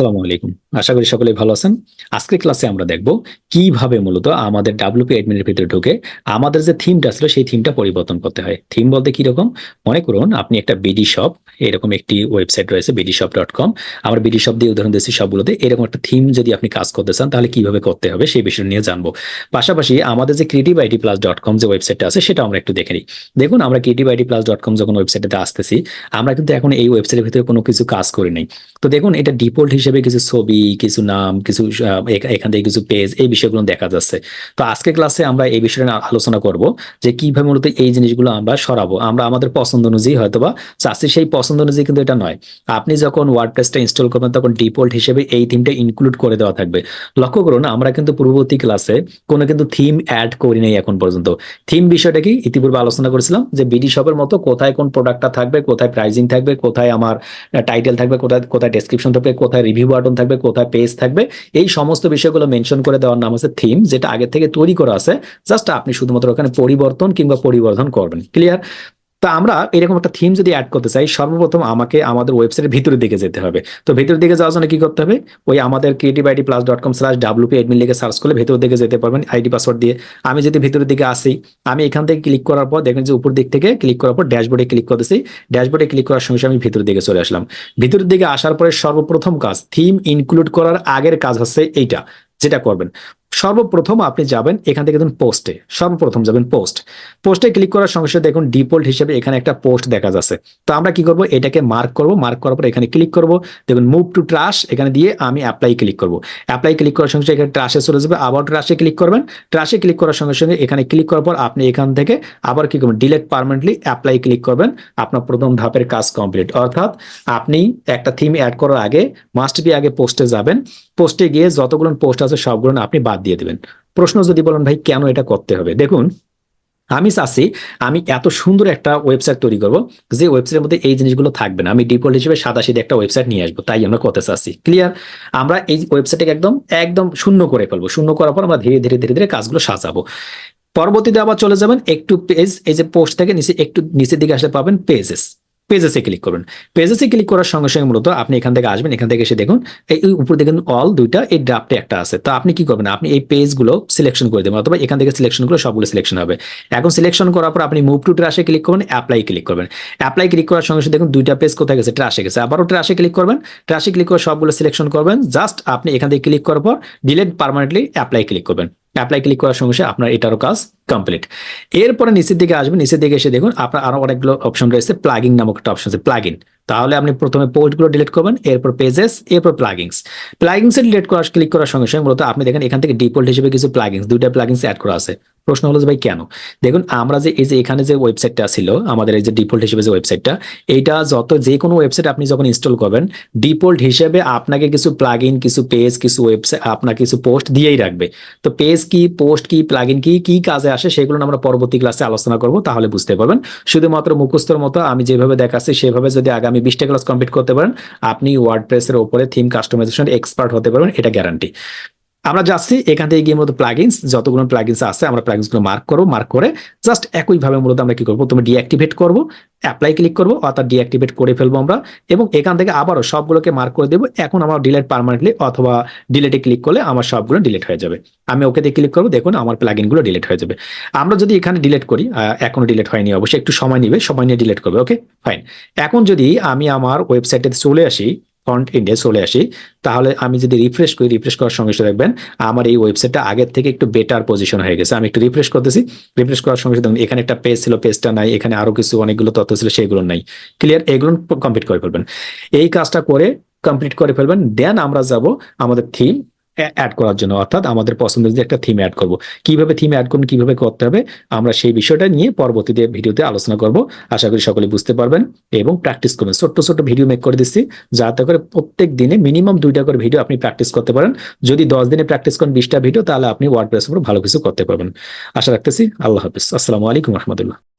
আসসালামু আলাইকুম। আশা করি সকলেই ভালো আছেন। আজকের ক্লাসে আমরা দেখব কীভাবে মূলত আমাদের ডাব্লিউপি অ্যাডমিনের ভিতরে ঢুকে আমাদের যে থিমটা ছিল সেই থিমটা পরিবর্তন করতে হয়। থিম বলতে কি রকম? মনে করুন আপনি একটা বিডি শপ এরকম একটি ওয়েবসাইট রয়েছে বিডি শপ ডট কম আমার বিডি শপ দিয়ে উদাহরণ দিচ্ছি সবগুলোতে। এরকম একটা থিম যদি আপনি কাজ করতে চান তাহলে কীভাবে করতে হবে সেই বিষয় নিয়ে জানব। পাশাপাশি আমাদের যে creative ID plus dot com যে ওয়েবসাইটটা আছে সেটা আমরা একটু দেখে নিই। দেখুন আমরা creative ID plus dot com যখন ওয়েবসাইটে আসতেছি, আমরা কিন্তু এখন এই ওয়েবসাইটের ভিতরে কোনো কিছু কাজ করি নাই। তো দেখুন এটা ডিফল্ট হিসেবে কিছু ছবি কিছু নাম, কিছু এখান থেকে কিছু পেজ এই বিষয়গুলো দেখা যাচ্ছে। তো আজকে ক্লাসে আমরা এই বিষয়ে আলোচনা করব যে কীভাবে মূলত এই জিনিসগুলো আমরা সরাবো। আমরা আমাদের পছন্দ অনুযায়ী হয়তোবা চাচ্ছি সেই পছন্দ অনুযায়ী কিন্তু এটা নয়। আপনি যখন ওয়ার্ডপ্রেসটা ইনস্টল করবেন তখন ডিফল্ট হিসেবে এই থিমটা ইনক্লুড করে দেওয়া থাকবে। লক্ষ্য করুন, আমরা কিন্তু পূর্ববর্তী ক্লাসে কোনো কিন্তু থিম অ্যাড করি নাই এখন পর্যন্ত। থিম বিষয়টা কি? ইতিপূর্বে আলোচনা করেছিলাম যে বিডি শপের মতো কোথায় কোন প্রোডাক্টটা থাকবে, কোথায় প্রাইজিং থাকবে, কোথায় আমার টাইটেল থাকবে, কোথায় কোথায় ডেসক্রিপশন থাকবে, কোথায় রিভিউ বাটন থাকবে কোথায় পেজ থাকবে, এই সমস্ত বিষয়গুলো মেনশন করে দেওয়ার নাম আছে থিম যেটা আগে থেকে তৈরি করা আছে। জাস্ট আপনি শুধুমাত্র ওখানে পরিবর্তন কিংবা পরিবর্ধন করবেন। ক্লিয়ার তা আমরা এরকম একটা থিম যদি অ্যাড করতে চাই, সর্বপ্রথম আমাকে আমাদের ওয়েবসাইটের ভিতরের দিকে যেতে হবে। তো ভিতরের দিকে যাওয়ার জন্য কি করতে হবে? ওই আমাদের creative ID plus dot com slash WP admin লিখে সার্চ করলে ভেতরের দিকে যেতে পারবেন আইডি পাসওয়ার্ড দিয়ে। আমি যদি ভিতরের দিকে আসি, আমি এখান থেকে ক্লিক করার পর দেখেন যে উপর দিক থেকে ক্লিক করার পর ড্যাশবোর্ডে ক্লিক করতেছি। ড্যাশবোর্ডে ক্লিক করার সঙ্গে আমি ভিতরের দিকে চলে আসলাম। ভিতরের দিকে আসার পরে সর্বপ্রথম কাজ থিম ইনক্লুড করার আগের কাজ হচ্ছে এইটা, যেটা করবেন। সর্বপ্রথম আপনি যাবেন এখান থেকে দেখুন পোস্টে সর্বপ্রথম যাবেন পোস্ট পোস্টে ক্লিক করার সঙ্গে সঙ্গে দেখুন ডিফল্ট হিসেবে এখানে একটা পোস্ট দেখা যাচ্ছে। তো আমরা কি করব? এটাকে মার্ক করব। মার্ক করার পর এখানে ক্লিক করব। দেখুন মুভ টু ট্রাশ এখানে দিয়ে আমি অ্যাপ্লাই ক্লিক করব। অ্যাপ্লাই ক্লিক করার সঙ্গে এখানে ট্রাশে চলে যাবে। আবার ট্রাশে ক্লিক করবেন। ট্রাশে ক্লিক করার সঙ্গে সঙ্গে এখানে ক্লিক করার পর আপনি এখান থেকে আবার কি করবেন? ডিলেট পার্মানেন্টলি অ্যাপ্লাই ক্লিক করবেন। আপনার প্রথম ধাপের কাজ কমপ্লিট অর্থাৎ আপনি একটা থিম অ্যাড করার আগে মাস্ট বি আগে পোস্টে যাবেন। পোস্টে গিয়ে যতগুলো পোস্ট আছে সবগুলো আপনি বাদ দিয়ে দেবেন। প্রশ্ন যদি বলেন, ভাই, কেন এটা করতে হবে? দেখুন, আমি চাচ্ছি, আমি এত সুন্দর একটা ওয়েবসাইট তৈরি করব যে ওয়েবসাইটের মধ্যে এই জিনিসগুলো থাকবে না। আমি ডিফল্ট হিসেবে সাদা সিধে একটা ওয়েবসাইট নিয়ে আসব, তাই আমরা করতে চাচ্ছি। ক্লিয়ার আমরা এই ওয়েবসাইটটাকে একদম একদম শূন্য করে ফেলব। শূন্য করার পর আমরা ধীরে ধীরে ধীরে ধীরে কাজগুলো সাজাবো। পরবর্তীতে আবার চলে যাবেন একটু পেজ এই যে পোস্ট থেকে নিচে, একটু নিচের দিকে আসলে পাবেন পেজেস পেজেসে ক্লিক করবেন। পেজেসে ক্লিক করার সঙ্গে সঙ্গে মূলত আপনি এখান থেকে আসবেন, এখান থেকে এসে দেখুন, এই উপর দেখুন অল দুইটা, এই ড্রাফটে একটা আছে। তো আপনি কি করবেন? আপনি এই পেজগুলো সিলেকশন করে দেবেন, অথবা এখান থেকে সিলেকশন করে সবগুলো সিলেকশন হবে। এখন সিলেকশন করার পর আপনি মুভ টু ট্রাশে ক্লিক করবেন অ্যাপ্লাই ক্লিক করবেন। অ্যাপ্লাই ক্লিক করার সঙ্গে সঙ্গে দেখুন দুইটা পেজ কোথায় গেছে? ট্রাশে গেছে। আবারও ট্রাশে ক্লিক করবেন ট্রাশে ক্লিক করে সবগুলো সিলেকশন করবেন। জাস্ট আপনি এখান থেকে ক্লিক করার পর ডিলেট পার্মানেন্টলি অ্যাপ্লাই ক্লিক করবেন। অ্যাপ্লাই ক্লিক করার সঙ্গে আপনার এটারও কাজ কমপ্লিট এরপরে নিচের দিকে আসবেন নিচের দিকে এসে দেখুন আপনার আরও অনেকগুলো অপশন রয়েছে প্লাগিং নামক একটা অপশন আছে প্লাগিন তাহলে আপনি প্রথমে পোস্টগুলো ডিলিট করবেন, এরপর পেজেস এরপর প্লাগিংস প্লাগিংস ডিলিট করার ক্লিক করার সঙ্গে সঙ্গে মূলত আপনি দেখেন এখান থেকে ডিফল্ট হিসেবে কিছু প্লাগিংস দুইটা প্লাগিংস অ্যাড করা আছে। প্রশ্ন হলো যে ভাই কেন? দেখুন, আমরা যে এই যে এখানে যে ওয়েবসাইটটা ছিল, আমাদের এই যে ডিফল্ট হিসেবে যে ওয়েবসাইটটা এইটা যত যে কোনো ওয়েবসাইট আপনি যখন ইনস্টল করবেন ডিফল্ট হিসেবে আপনাকে কিছু প্লাগইন কিছু পেজ কিছু ওয়েবসাইট আপনার কিছু পোস্ট দিয়েই রাখবে। তো পেজ কি পোস্ট কি প্লাগইন কি কি কাজে আসে সেগুলো আমরা পরবর্তী ক্লাসে আলোচনা করব, তাহলে বুঝতে পারবেন। শুধুমাত্র মুখস্থর মতো আমি যেভাবে দেখাচ্ছি, সেভাবে যদি আগামী বিশটা ক্লাস কমপ্লিট করতে পারেন, আপনি ওয়ার্ড প্রেসের ওপরে থিম কাস্টমাইজেশন এক্সপার্ট হতে পারবেন, এটা গ্যারান্টি আমরা যাচ্ছি এখান থেকে গিয়ে মূলত প্লাগিনস যতগুলো প্লাগিনস আছে আমরা প্লাগিনসগুলো মার্ক করব মার্ক করে জাস্ট একইভাবে মূলত আমরা কি করব? প্রথমে ডিঅ্যাক্টিভেট করব অ্যাপ্লাই ক্লিক করব অর্থাৎ ডিঅ্যাক্টিভেট করে ফেলব আমরা এবং এখান থেকে আবারও সবগুলোকে মার্ক করে দেবো। এখন আমার ডিলেট পার্মানেন্টলি অথবা ডিলেটে ক্লিক করলে আমার সবগুলো ডিলেট হয়ে যাবে। আমি ওকে ওকেতে ক্লিক করব দেখুন আমার প্লাগিন ডিলেট হয়ে যাবে। আমরা যদি এখানে ডিলেট করি আহ, এখনও ডিলিট হয়নি অবশ্যই একটু সময় নিবে সময় নিয়ে ডিলেট করবে ওকে ফাইন এখন যদি আমি আমার ওয়েবসাইটে চলে আসি ফ্রন্ট এন্ডে চলে আসি, তাহলে আমি যদি রিফ্রেশ করি রিফ্রেশ করার সঙ্গে সঙ্গে দেখবেন আমার এই ওয়েবসাইটটা আগের থেকে একটু বেটার পজিশন হয়ে গেছে। আমি একটু রিফ্রেশ করতেছি রিফ্রেশ করার সঙ্গে সঙ্গে এখানে একটা পেজ ছিল পেজটা নাই, এখানে আরও কিছু অনেকগুলো তথ্য ছিল, সেগুলো নাই। ক্লিয়ার এগুলো কমপ্লিট করে ফেলবেন। এই কাজটা করে কমপ্লিট করে ফেলবেন দেন আমরা যাব আমাদের থিম অ্যাড করার জন্য। অর্থাৎ আমাদের পছন্দের যে একটা থিম অ্যাড করব। কীভাবে থিম অ্যাড করুন, কীভাবে করতে হবে, আমরা সেই বিষয়টা নিয়ে পরবর্তীতে ভিডিওতে আলোচনা করব। আশা করি সকলে বুঝতে পারবেন এবং প্র্যাকটিস করবেন। ছোট্ট ছোট্ট ভিডিও মেক করে দিচ্ছি, যাতে করে প্রত্যেক দিনে মিনিমাম দুইটা করে ভিডিও আপনি প্র্যাকটিস করতে পারেন। যদি দশ দিনে প্র্যাকটিস করেন বিশটা ভিডিও তাহলে আপনি ওয়ার্ড প্রেস উপর ভালো কিছু করতে পারবেন। আশা রাখতেছি, আল্লাহ হাফিজ। আসসালামু আলাইকুম রহমতুল্লাহ।